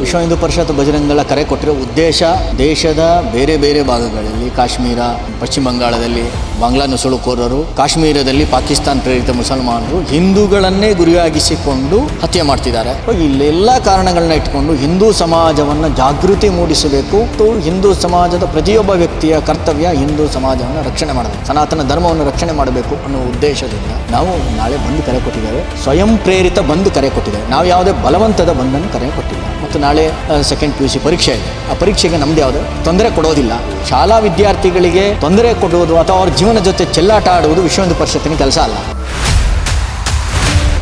ವಿಶ್ವ ಹಿಂದೂ ಪರಿಷತ್ ಬಜರಂಗಳ ಕರೆ ಕೊಟ್ಟಿರೋ ಉದ್ದೇಶ ದೇಶದ ಬೇರೆ ಬೇರೆ ಭಾಗಗಳಲ್ಲಿ ಕಾಶ್ಮೀರ ಪಶ್ಚಿಮ ಬಂಗಾಳದಲ್ಲಿ ಬಾಂಗ್ಲಾ ನುಸುಳುಕೋರರು ಕಾಶ್ಮೀರದಲ್ಲಿ ಪಾಕಿಸ್ತಾನ ಪ್ರೇರಿತ ಮುಸಲ್ಮಾನರು ಹಿಂದೂಗಳನ್ನೇ ಗುರಿಯಾಗಿಸಿಕೊಂಡು ಹತ್ಯೆ ಮಾಡ್ತಿದ್ದಾರೆ. ಇಲ್ಲೆಲ್ಲ ಕಾರಣಗಳನ್ನ ಇಟ್ಕೊಂಡು ಹಿಂದೂ ಸಮಾಜವನ್ನು ಜಾಗೃತಿ ಮೂಡಿಸಬೇಕು. ಹಿಂದೂ ಸಮಾಜದ ಪ್ರತಿಯೊಬ್ಬ ವ್ಯಕ್ತಿಯ ಕರ್ತವ್ಯ ಹಿಂದೂ ಸಮಾಜವನ್ನು ರಕ್ಷಣೆ ಮಾಡಬೇಕು. ಸನಾತನ ಧರ್ಮವನ್ನು ರಕ್ಷಣೆ ಮಾಡಬೇಕು ಅನ್ನೋ ಉದ್ದೇಶದಿಂದ ನಾವು ನಾಳೆ ಬಂದು ಕರೆ ಕೊಟ್ಟಿದ್ದೇವೆ. ಸ್ವಯಂ ಪ್ರೇರಿತ ಬಂದು ಕರೆ ಕೊಟ್ಟಿದ್ದೇವೆ. ನಾವು ಯಾವುದೇ ಬಲವಂತದ ಬಂದನ್ನು ಕರೆ ಕೊಟ್ಟಿಲ್ಲ. ಮತ್ತು ನಾಳೆ ಸೆಕೆಂಡ್ ಪಿ ಯು ಸಿ ಪರೀಕ್ಷೆ ಇದೆ. ಆ ಪರೀಕ್ಷೆಗೆ ನಮ್ದು ಯಾವುದೇ ತೊಂದರೆ ಕೊಡೋದಿಲ್ಲ. ಶಾಲಾ ವಿದ್ಯಾರ್ಥಿಗಳಿಗೆ ತೊಂದರೆ ಕೊಡುವುದು ಅಥವಾ ಅವ್ರ ಜೀವನ ಜೊತೆ ಚೆಲ್ಲಾಟ ಆಡುವುದು ವಿಶ್ವ ಪರಿಷತ್ತಿನ ಕೆಲಸ ಅಲ್ಲ.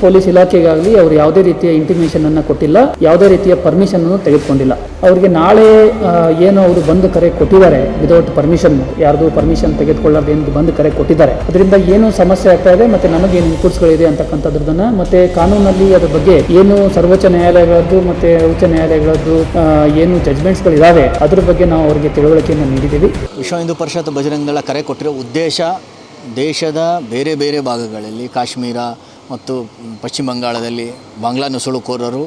ಪೊಲೀಸ್ ಇಲಾಖೆಗಾಗಲಿ ಅವರು ಯಾವುದೇ ರೀತಿಯ ಇಂಟಿಮೇಷನ್ ಅನ್ನು ಕೊಟ್ಟಿಲ್ಲ, ಯಾವುದೇ ರೀತಿಯ ಪರ್ಮಿಷನ್ ಅನ್ನು ತೆಗೆದುಕೊಂಡಿಲ್ಲ. ಅವರಿಗೆ ನಾಳೆ ಏನು ಅವರು ಬಂದು ಕರೆ ಕೊಟ್ಟಿದ್ದಾರೆ ವಿದೌಟ್ ಪರ್ಮಿಷನ್ ಯಾರ್ದು ಪರ್ಮಿಷನ್ ತೆಗೆದುಕೊಳ್ಳದೆ ಏನು ಬಂದು ಕರೆ ಕೊಟ್ಟಿದ್ದಾರೆ. ಅದರಿಂದ ಏನು ಸಮಸ್ಯೆ ಆಗ್ತಾ ಇದೆ, ಮತ್ತೆ ನಮಗೆ ಏನು ಇನ್ಪುಟ್ಸ್ಗಳಿದೆ ಅಂತಕ್ಕಂಥದ್ರದನ್ನ ಮತ್ತೆ ಕಾನೂನಲ್ಲಿ ಅದ್ರ ಬಗ್ಗೆ ಏನು ಸರ್ವೋಚ್ಚ ನ್ಯಾಯಾಲಯಗಳದ್ದು, ಮತ್ತೆ ಉಚ್ಚ ನ್ಯಾಯಾಲಯಗಳದ್ದು ಏನು ಜಜ್ಮೆಂಟ್ಸ್ಗಳಿದ್ದಾವೆ ಅದ್ರ ಬಗ್ಗೆ ನಾವು ಅವರಿಗೆ ತಿಳುವಳಿಕೆಯನ್ನು ನೀಡಿದ್ದೀವಿ. ವಿಶ್ವ ಹಿಂದೂ ಪರಿಷತ್ ಬಜರಂಗಗಳ ಕರೆ ಕೊಟ್ಟಿರೋ ಉದ್ದೇಶ ದೇಶದ ಬೇರೆ ಬೇರೆ ಭಾಗಗಳಲ್ಲಿ, ಕಾಶ್ಮೀರ ಮತ್ತು ಪಶ್ಚಿಮ ಬಂಗಾಳದಲ್ಲಿ ಬಾಂಗ್ಲಾ ನುಸುಳುಕೋರರು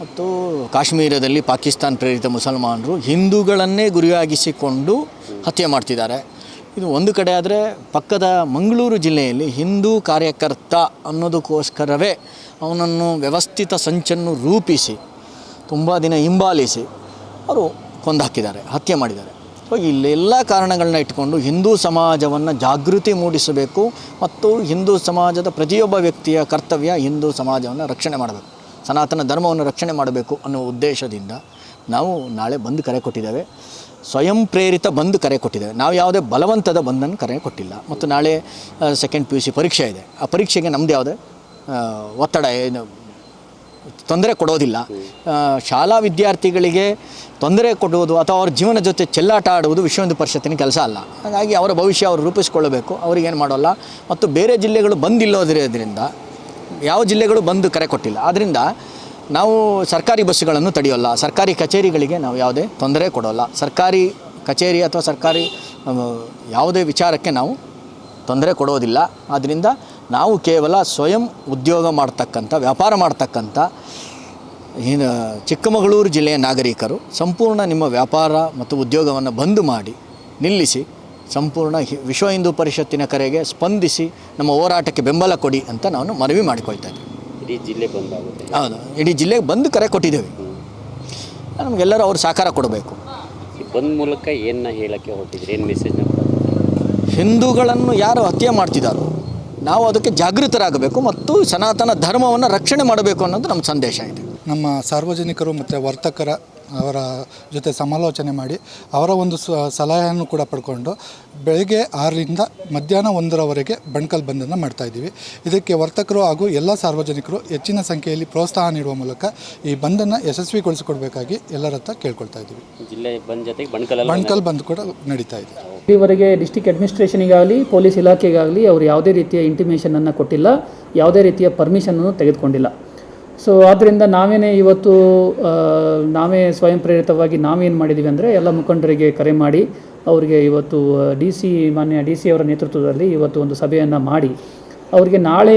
ಮತ್ತು ಕಾಶ್ಮೀರದಲ್ಲಿ ಪಾಕಿಸ್ತಾನ ಪ್ರೇರಿತ ಮುಸಲ್ಮಾನರು ಹಿಂದೂಗಳನ್ನೇ ಗುರಿಯಾಗಿಸಿಕೊಂಡು ಹತ್ಯೆ ಮಾಡ್ತಿದ್ದಾರೆ. ಇದು ಒಂದು ಕಡೆ ಆದರೆ ಪಕ್ಕದ ಮಂಗಳೂರು ಜಿಲ್ಲೆಯಲ್ಲಿ ಹಿಂದೂ ಕಾರ್ಯಕರ್ತ ಅನ್ನೋದಕ್ಕೋಸ್ಕರವೇ ಅವನನ್ನು ವ್ಯವಸ್ಥಿತ ಸಂಚನ್ನು ರೂಪಿಸಿ, ತುಂಬ ದಿನ ಹಿಂಬಾಲಿಸಿ ಅವರು ಕೊಂದು ಹಾಕಿದ್ದಾರೆ ಹತ್ಯೆ ಮಾಡಿದ್ದಾರೆ. ಸೊ ಇಲ್ಲೆಲ್ಲ ಕಾರಣಗಳನ್ನ ಇಟ್ಕೊಂಡು ಹಿಂದೂ ಸಮಾಜವನ್ನು ಜಾಗೃತಿ ಮೂಡಿಸಬೇಕು ಮತ್ತು ಹಿಂದೂ ಸಮಾಜದ ಪ್ರತಿಯೊಬ್ಬ ವ್ಯಕ್ತಿಯ ಕರ್ತವ್ಯ ಹಿಂದೂ ಸಮಾಜವನ್ನು ರಕ್ಷಣೆ ಮಾಡಬೇಕು. ಸನಾತನ ಧರ್ಮವನ್ನು ರಕ್ಷಣೆ ಮಾಡಬೇಕು ಅನ್ನೋ ಉದ್ದೇಶದಿಂದ ನಾವು ನಾಳೆ ಬಂದು ಕರೆ ಕೊಟ್ಟಿದ್ದೇವೆ. ಸ್ವಯಂ ಪ್ರೇರಿತ ಬಂದ್ ಕರೆ ಕೊಟ್ಟಿದ್ದೇವೆ. ನಾವು ಯಾವುದೇ ಬಲವಂತದ ಬಂದನ್ನು ಕರೆ ಕೊಟ್ಟಿಲ್ಲ. ಮತ್ತು ನಾಳೆ ಸೆಕೆಂಡ್ ಪಿ ಯು ಸಿ ಪರೀಕ್ಷೆ ಇದೆ. ಆ ಪರೀಕ್ಷೆಗೆ ನಮ್ಮದು ಯಾವುದೇ ಒತ್ತಡ ಏನು ತೊಂದರೆ ಕೊಡೋದಿಲ್ಲ. ಶಾಲಾ ವಿದ್ಯಾರ್ಥಿಗಳಿಗೆ ತೊಂದರೆ ಕೊಡುವುದು ಅಥವಾ ಅವ್ರ ಜೀವನ ಜೊತೆ ಚೆಲ್ಲಾಟ ಆಡುವುದು ವಿಶ್ವ ಹಿಂದೂ ಪರಿಷತ್ತಿನ ಕೆಲಸ ಅಲ್ಲ. ಹಾಗಾಗಿ ಅವರ ಭವಿಷ್ಯ ಅವರು ರೂಪಿಸಿಕೊಳ್ಳಬೇಕು. ಅವ್ರಿಗೇನು ಮಾಡೋಲ್ಲ. ಮತ್ತು ಬೇರೆ ಜಿಲ್ಲೆಗಳು ಬಂದಿಲ್ಲೋದಿರೋದ್ರಿಂದ, ಯಾವ ಜಿಲ್ಲೆಗಳು ಬಂದು ಕರೆ ಕೊಟ್ಟಿಲ್ಲ. ಆದ್ದರಿಂದ ನಾವು ಸರ್ಕಾರಿ ಬಸ್ಸುಗಳನ್ನು ತಡೆಯೋಲ್ಲ. ಸರ್ಕಾರಿ ಕಚೇರಿಗಳಿಗೆ ನಾವು ಯಾವುದೇ ತೊಂದರೆ ಕೊಡೋಲ್ಲ. ಸರ್ಕಾರಿ ಕಚೇರಿ ಅಥವಾ ಸರ್ಕಾರಿ ಯಾವುದೇ ವಿಚಾರಕ್ಕೆ ನಾವು ತೊಂದರೆ ಕೊಡೋದಿಲ್ಲ. ಆದ್ದರಿಂದ ನಾವು ಕೇವಲ ಸ್ವಯಂ ಉದ್ಯೋಗ ಮಾಡ್ತಕ್ಕಂಥ ವ್ಯಾಪಾರ ಮಾಡ್ತಕ್ಕಂಥ ಏನು ಚಿಕ್ಕಮಗಳೂರು ಜಿಲ್ಲೆಯ ನಾಗರಿಕರು ಸಂಪೂರ್ಣ ನಿಮ್ಮ ವ್ಯಾಪಾರ ಮತ್ತು ಉದ್ಯೋಗವನ್ನು ಬಂದ್ ಮಾಡಿ ನಿಲ್ಲಿಸಿ ಸಂಪೂರ್ಣ ವಿಶ್ವ ಹಿಂದೂ ಪರಿಷತ್ತಿನ ಕರೆಗೆ ಸ್ಪಂದಿಸಿ ನಮ್ಮ ಹೋರಾಟಕ್ಕೆ ಬೆಂಬಲ ಕೊಡಿ ಅಂತ ನಾನು ಮನವಿ ಮಾಡಿಕೊಳ್ತಾ ಇದ್ದೀನಿ. ಇಡೀ ಜಿಲ್ಲೆ ಬಂದಾಗುತ್ತೆ ಹೌದು. ಇಡೀ ಜಿಲ್ಲೆಗೆ ಬಂದು ಕರೆ ಕೊಟ್ಟಿದ್ದೇವೆ. ನಮಗೆಲ್ಲರೂ ಅವರು ಸಹಕಾರ ಕೊಡಬೇಕು. ಈ ಬಂದ್ ಮೂಲಕ ಏನ ಹೇಳಕ್ಕೆ ಹೊರಟಿದ್ರಿ? ಏನು ಮೆಸೇಜ್ನ ಹಿಂದೂಗಳನ್ನು ಯಾರು ಹತ್ಯೆ ಮಾಡ್ತಿದ್ದಾರೋ ನಾವು ಅದಕ್ಕೆ ಜಾಗೃತರಾಗಬೇಕು ಮತ್ತು ಸನಾತನ ಧರ್ಮವನ್ನು ರಕ್ಷಣೆ ಮಾಡಬೇಕು ಅನ್ನೋದು ನಮ್ಮ ಸಂದೇಶ ಇದೆ. ನಮ್ಮ ಸಾರ್ವಜನಿಕರು ಮತ್ತು ವರ್ತಕರ ಅವರ ಜೊತೆ ಸಮಾಲೋಚನೆ ಮಾಡಿ ಅವರ ಒಂದು ಸ ಸಲಹೆಯನ್ನು ಕೂಡ ಪಡ್ಕೊಂಡು ಬೆಳಗ್ಗೆ ಆರರಿಂದ ಮಧ್ಯಾಹ್ನ ಒಂದರವರೆಗೆ ಬಣ್ಕಲ್ ಬಂದನ್ನು ಮಾಡ್ತಾ ಇದ್ದೀವಿ. ಇದಕ್ಕೆ ವರ್ತಕರು ಹಾಗೂ ಎಲ್ಲ ಸಾರ್ವಜನಿಕರು ಹೆಚ್ಚಿನ ಸಂಖ್ಯೆಯಲ್ಲಿ ಪ್ರೋತ್ಸಾಹ ನೀಡುವ ಮೂಲಕ ಈ ಬಂದನ್ನು ಯಶಸ್ವಿಗೊಳಿಸಿಕೊಡ್ಬೇಕಾಗಿ ಎಲ್ಲರ ಹತ್ರ ಕೇಳ್ಕೊಳ್ತಾ ಇದ್ದೀವಿ. ಜಿಲ್ಲೆ ಬಂದ್ ಜೊತೆಗೆ ಬಣ್ಕಲ್ ಬಣ್ಕಲ್ ಬಂದ್ ಕೂಡ ನಡೀತಾ ಇದೆ. ಇಲ್ಲಿವರೆಗೆ ಡಿಸ್ಟಿಕ್ ಅಡ್ಮಿನಿಸ್ಟ್ರೇಷನಿಗಾಗಲಿ ಪೊಲೀಸ್ ಇಲಾಖೆಗಾಗಲಿ ಅವರು ಯಾವುದೇ ರೀತಿಯ ಇಂಟಿಮೇಷನ್ ಅನ್ನು ಕೊಟ್ಟಿಲ್ಲ ಯಾವುದೇ ರೀತಿಯ ಪರ್ಮಿಷನ್ ಅನ್ನು ತೆಗೆದುಕೊಂಡಿಲ್ಲ. ಸೊ ಆದ್ದರಿಂದ ನಾವೇನೇ ಇವತ್ತು ನಾವೇ ಸ್ವಯಂ ಪ್ರೇರಿತವಾಗಿ ನಾವೇನು ಮಾಡಿದ್ದೀವಿ ಅಂದರೆ ಎಲ್ಲ ಮುಖಂಡರಿಗೆ ಕರೆ ಮಾಡಿ ಅವರಿಗೆ ಇವತ್ತು ಡಿ ಸಿ, ಮಾನ್ಯ ಡಿ ಸಿ ಅವರ ನೇತೃತ್ವದಲ್ಲಿ ಇವತ್ತು ಒಂದು ಸಭೆಯನ್ನು ಮಾಡಿ ಅವರಿಗೆ ನಾಳೆ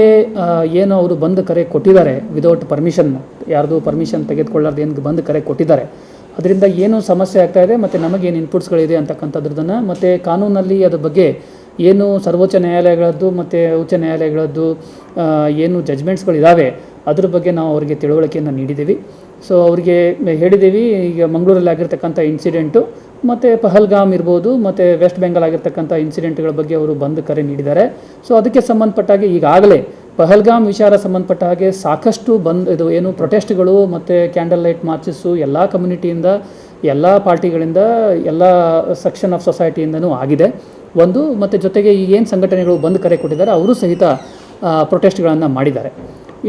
ಏನು ಅವರು ಬಂದು ಕರೆ ಕೊಟ್ಟಿದ್ದಾರೆ ವಿದೌಟ್ ಪರ್ಮಿಷನ್ ಯಾರ್ದು ಪರ್ಮಿಷನ್ ತೆಗೆದುಕೊಳ್ಳಾರ್ದು ಏನು ಬಂದು ಕರೆ ಕೊಟ್ಟಿದ್ದಾರೆ. ಅದರಿಂದ ಏನು ಸಮಸ್ಯೆ ಆಗ್ತಾ ಇದೆ ಮತ್ತು ನಮಗೇನು ಇನ್ಪುಟ್ಸ್ಗಳಿದೆ ಅಂತಕ್ಕಂಥದ್ರದನ್ನು ಮತ್ತು ಕಾನೂನಲ್ಲಿ ಅದ್ರ ಬಗ್ಗೆ ಏನು ಸರ್ವೋಚ್ಚ ನ್ಯಾಯಾಲಯಗಳದ್ದು ಮತ್ತು ಉಚ್ಚ ನ್ಯಾಯಾಲಯಗಳದ್ದು ಏನು ಜಜ್ಮೆಂಟ್ಸ್ಗಳಿದ್ದಾವೆ ಅದ್ರ ಬಗ್ಗೆ ನಾವು ಅವರಿಗೆ ತಿಳುವಳಿಕೆಯನ್ನು ನೀಡಿದ್ದೀವಿ. ಸೊ ಅವರಿಗೆ ಹೇಳಿದ್ದೀವಿ, ಈಗ ಮಂಗಳೂರಲ್ಲಿ ಆಗಿರ್ತಕ್ಕಂಥ ಇನ್ಸಿಡೆಂಟು ಮತ್ತು ಪಹಲ್ಗಾಮ್ ಇರ್ಬೋದು, ಮತ್ತು ವೆಸ್ಟ್ ಬೆಂಗಾಲ್ ಆಗಿರ್ತಕ್ಕಂಥ ಇನ್ಸಿಡೆಂಟ್ಗಳ ಬಗ್ಗೆ ಅವರು ಬಂದು ಕರೆ ನೀಡಿದ್ದಾರೆ. ಸೊ ಅದಕ್ಕೆ ಸಂಬಂಧಪಟ್ಟ ಹಾಗೆ ಈಗಾಗಲೇ ಪಹಲ್ಗಾಮ್ ವಿಚಾರ ಸಂಬಂಧಪಟ್ಟ ಹಾಗೆ ಸಾಕಷ್ಟು ಬಂದ್, ಇದು ಏನು ಪ್ರೊಟೆಸ್ಟ್ಗಳು ಮತ್ತು ಕ್ಯಾಂಡಲ್ ಲೈಟ್ ಮಾರ್ಚಸ್ಸು ಎಲ್ಲ ಕಮ್ಯುನಿಟಿಯಿಂದ ಎಲ್ಲ ಪಾರ್ಟಿಗಳಿಂದ ಎಲ್ಲ ಸೆಕ್ಷನ್ ಆಫ್ ಸೊಸೈಟಿಯಿಂದನೂ ಆಗಿದೆ. ಒಂದು, ಮತ್ತು ಜೊತೆಗೆ ಈಗೇನು ಸಂಘಟನೆಗಳು ಬಂದ್ ಕರೆ ಕೊಟ್ಟಿದ್ದಾರೆ, ಅವರು ಸಹಿತ ಪ್ರೊಟೆಸ್ಟ್ಗಳನ್ನು ಮಾಡಿದ್ದಾರೆ.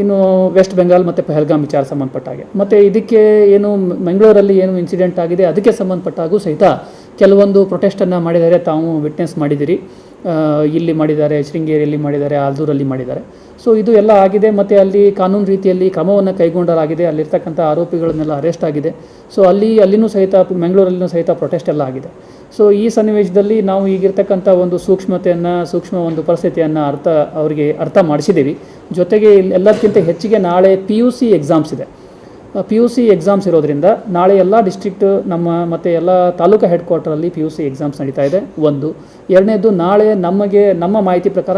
ಇನ್ನು ವೆಸ್ಟ್ ಬೆಂಗಾಲ್ ಮತ್ತು ಪೆಹಲ್ಗಾಮ್ ವಿಚಾರ ಸಂಬಂಧಪಟ್ಟ ಹಾಗೆ. ಮತ್ತು ಇದಕ್ಕೆ ಏನು ಮಂಗಳೂರಲ್ಲಿ ಏನು ಇನ್ಸಿಡೆಂಟ್ ಆಗಿದೆ, ಅದಕ್ಕೆ ಸಂಬಂಧಪಟ್ಟಾಗೂ ಸಹಿತ ಕೆಲವೊಂದು ಪ್ರೊಟೆಸ್ಟನ್ನು ಮಾಡಿದರೆ ತಾವು ವಿಟ್ನೆಸ್ ಮಾಡಿದಿರಿ. ಇಲ್ಲಿ ಮಾಡಿದ್ದಾರೆ, ಶೃಂಗೇರಿಯಲ್ಲಿ ಮಾಡಿದ್ದಾರೆ, ಆಲ್ದೂರಲ್ಲಿ ಮಾಡಿದ್ದಾರೆ. ಸೊ ಇದು ಎಲ್ಲ ಆಗಿದೆ, ಮತ್ತು ಅಲ್ಲಿ ಕಾನೂನು ರೀತಿಯಲ್ಲಿ ಕ್ರಮವನ್ನು ಕೈಗೊಂಡಲಾಗಿದೆ ಅಲ್ಲಿರ್ತಕ್ಕಂಥ ಆರೋಪಿಗಳನ್ನೆಲ್ಲ ಅರೆಸ್ಟ್ ಆಗಿದೆ. ಸೊ ಅಲ್ಲಿ, ಅಲ್ಲಿನೂ ಸಹಿತ, ಮಂಗಳೂರಲ್ಲಿನೂ ಸಹಿತ ಪ್ರೊಟೆಸ್ಟ್ ಎಲ್ಲ ಆಗಿದೆ. ಸೊ ಈ ಸನ್ನಿವೇಶದಲ್ಲಿ ನಾವು ಈಗಿರ್ತಕ್ಕಂಥ ಒಂದು ಸೂಕ್ಷ್ಮತೆಯನ್ನು, ಸೂಕ್ಷ್ಮ ಒಂದು ಪರಿಸ್ಥಿತಿಯನ್ನು ಅರ್ಥ, ಅವರಿಗೆ ಅರ್ಥ ಮಾಡಿಸಿದ್ದೀವಿ. ಜೊತೆಗೆ ಎಲ್ಲದಕ್ಕಿಂತ ಹೆಚ್ಚಿಗೆ ನಾಳೆ ಪಿ ಯು ಸಿ ಎಕ್ಸಾಮ್ಸ್ ಇದೆ. ಪಿ ಯು ಸಿ ಎಕ್ಸಾಮ್ಸ್ ಇರೋದ್ರಿಂದ ನಾಳೆ ಎಲ್ಲ ಡಿಸ್ಟ್ರಿಕ್ಟ್ ನಮ್ಮ ಮತ್ತು ಎಲ್ಲ ತಾಲೂಕು ಹೆಡ್ ಕ್ವಾರ್ಟರಲ್ಲಿ ಪಿ ಯು ಸಿ ಎಕ್ಸಾಮ್ಸ್ ನಡೀತಾ ಇದೆ. ಒಂದು. ಎರಡನೇದು, ನಾಳೆ ನಮಗೆ, ನಮ್ಮ ಮಾಹಿತಿ ಪ್ರಕಾರ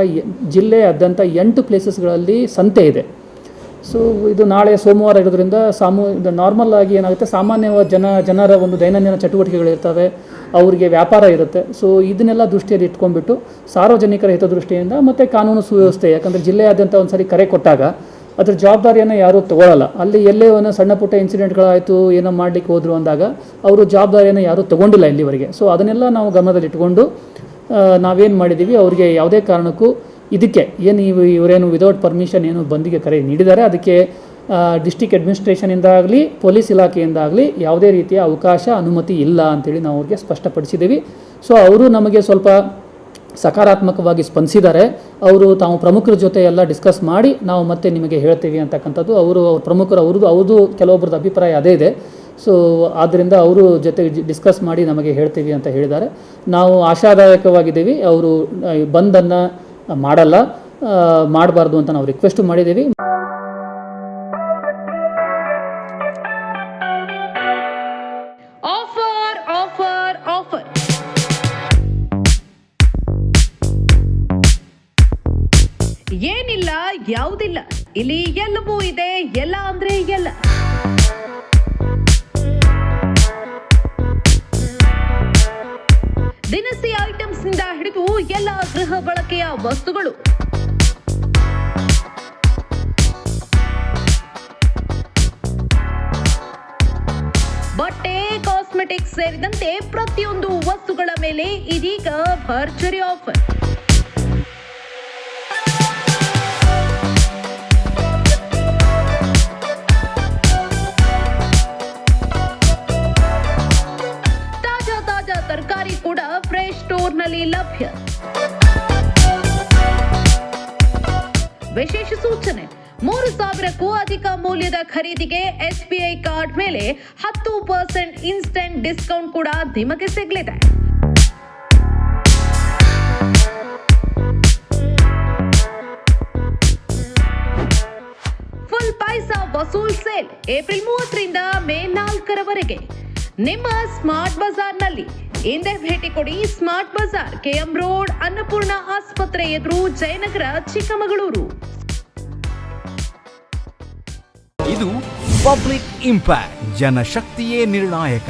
ಜಿಲ್ಲೆಯಾದ್ಯಂತ ಎಂಟು ಪ್ಲೇಸಸ್ಗಳಲ್ಲಿ ಸಂತೆ ಇದೆ. ಸೊ ಇದು ನಾಳೆ ಸೋಮವಾರ ಇರೋದ್ರಿಂದ ಸಾಮೂ ನಾರ್ಮಲ್ ಆಗಿ ಏನಾಗುತ್ತೆ, ಸಾಮಾನ್ಯವಾದ ಜನ, ಜನರ ಒಂದು ದೈನಂದಿನ ಚಟುವಟಿಕೆಗಳಿರ್ತವೆ ಅವರಿಗೆ ವ್ಯಾಪಾರ ಇರುತ್ತೆ. ಸೊ ಇದನ್ನೆಲ್ಲ ದೃಷ್ಟಿಯಲ್ಲಿ ಇಟ್ಕೊಂಡ್ಬಿಟ್ಟು ಸಾರ್ವಜನಿಕರ ಹಿತದೃಷ್ಟಿಯಿಂದ ಮತ್ತು ಕಾನೂನು ಸುವ್ಯವಸ್ಥೆ, ಯಾಕಂದರೆ ಜಿಲ್ಲೆಯಾದ್ಯಂತ ಒಂದು ಸರಿ ಕರೆ ಕೊಟ್ಟಾಗ ಅದ್ರ ಜವಾಬ್ದಾರಿಯನ್ನು ಯಾರೂ ತಗೊಳ್ಳಲ್ಲ ಅಲ್ಲಿ ಎಲ್ಲೇ ಒಂದು ಸಣ್ಣ ಪುಟ್ಟ ಇನ್ಸಿಡೆಂಟ್ಗಳಾಯಿತು ಏನೋ ಮಾಡಲಿಕ್ಕೆ ಹೋದರು ಅಂದಾಗ ಅವರು ಜವಾಬ್ದಾರಿಯನ್ನು ಯಾರೂ ತಗೊಂಡಿಲ್ಲ ಇಲ್ಲಿವರೆಗೆ. ಸೊ ಅದನ್ನೆಲ್ಲ ನಾವು ಗಮನದಲ್ಲಿಟ್ಕೊಂಡು ನಾವೇನು ಮಾಡಿದ್ದೀವಿ ಅವರಿಗೆ ಯಾವುದೇ ಕಾರಣಕ್ಕೂ ಇದಕ್ಕೆ ಏನು ಇವು ಇವರೇನು ವಿದೌಟ್ ಪರ್ಮಿಷನ್ ಏನು ಬಂದಿಗೆ ಕರೆ ನೀಡಿದ್ದಾರೆ. ಅದಕ್ಕೆ ಡಿಸ್ಟಿಕ್ ಅಡ್ಮಿನಿಸ್ಟ್ರೇಷನಿಂದ ಆಗಲಿ ಪೊಲೀಸ್ ಇಲಾಖೆಯಿಂದ ಆಗಲಿ ಯಾವುದೇ ರೀತಿಯ ಅವಕಾಶ, ಅನುಮತಿ ಇಲ್ಲ ಅಂತೇಳಿ ನಾವು ಅವ್ರಿಗೆ ಸ್ಪಷ್ಟಪಡಿಸಿದ್ದೀವಿ ಸೊ ಅವರು ನಮಗೆ ಸ್ವಲ್ಪ ಸಕಾರಾತ್ಮಕವಾಗಿ ಸ್ಪಂದಿಸಿದ್ದಾರೆ. ಅವರು ತಾವು ಪ್ರಮುಖರ ಜೊತೆ ಎಲ್ಲ ಡಿಸ್ಕಸ್ ಮಾಡಿ ನಾವು ಮತ್ತೆ ನಿಮಗೆ ಹೇಳ್ತೀವಿ ಅಂತಕ್ಕಂಥದ್ದು. ಅವರು ಪ್ರಮುಖರು, ಅವ್ರದ್ದು ಅವ್ರದ್ದು ಕೆಲವೊಬ್ಬರದ್ದು ಅಭಿಪ್ರಾಯ ಅದೇ ಇದೆ. ಸೊ ಆದ್ದರಿಂದ ಅವರು ಜೊತೆ ಡಿಸ್ಕಸ್ ಮಾಡಿ ನಮಗೆ ಹೇಳ್ತೀವಿ ಅಂತ ಹೇಳಿದ್ದಾರೆ. ನಾವು ಆಶಾದಾಯಕವಾಗಿದ್ದೀವಿ. ಅವರು ಬಂದನ್ನು ಮಾಡಲ್ಲ. ಮಾಡಬಾರ್ದು ಅಂತ ನಾವು ರಿಕ್ವೆಸ್ಟು ಮಾಡಿದ್ದೀವಿ. ಏನಿಲ್ಲ, ಯಾವುದಿಲ್ಲ. ಇಲ್ಲಿ ಎಲ್ಲವೂ ಇದೆ, ಎಲ್ಲ ಅಂದ್ರೆ ಎಲ್ಲ. ದಿನಸಿ ಐಟಮ್ಸ್ನಿಂದ ಹಿಡಿದು ಎಲ್ಲ ಗೃಹ ಬಳಕೆಯ ವಸ್ತುಗಳು. ಬಟ್ಟೆ, ಕಾಸ್ಮೆಟಿಕ್ಸ್ ಸೇರಿದಂತೆ ಪ್ರತಿಯೊಂದು ವಸ್ತುಗಳ ಮೇಲೆ ಇದೀಗ ಭರ್ಜರಿ ಆಫರ್. ವಿಶೇಷ ಸೂಚನೆ. ಮೂರು ಸಾವಿರಕ್ಕೂ ಅಧಿಕ ಮೌಲ್ಯದ ಖರೀದಿಗೆ ಎಸ್ಬಿಐ ಕಾರ್ಡ್ ಮೇಲೆ ಹತ್ತು ಪರ್ಸೆಂಟ್ ಇನ್ಸ್ಟೆಂಟ್ ಡಿಸ್ಕೌಂಟ್ ಕೂಡ ನಿಮಗೆ ಸಿಗಲಿದೆ. Full paisa vasool sale, April ಮೂವತ್ತರಿಂದ ಮೇ ನಾಲ್ಕರವರೆಗೆ. ನಿಮ್ಮ ಸ್ಮಾರ್ಟ್ ಬಜಾರ್ನಲ್ಲಿ ಹಿಂದೆ ಭೇಟಿ ಕೊಡಿ Smart Bazaar, KM road, Annapurna ಆಸ್ಪತ್ರೆ ಎದುರು ಜಯನಗರ, ಚಿಕ್ಕಮಗಳೂರು. ಇದು ಪಬ್ಲಿಕ್ ಇಂಪ್ಯಾಕ್ಟ್, ಜನಶಕ್ತಿಯೇ ನಿರ್ಣಾಯಕ.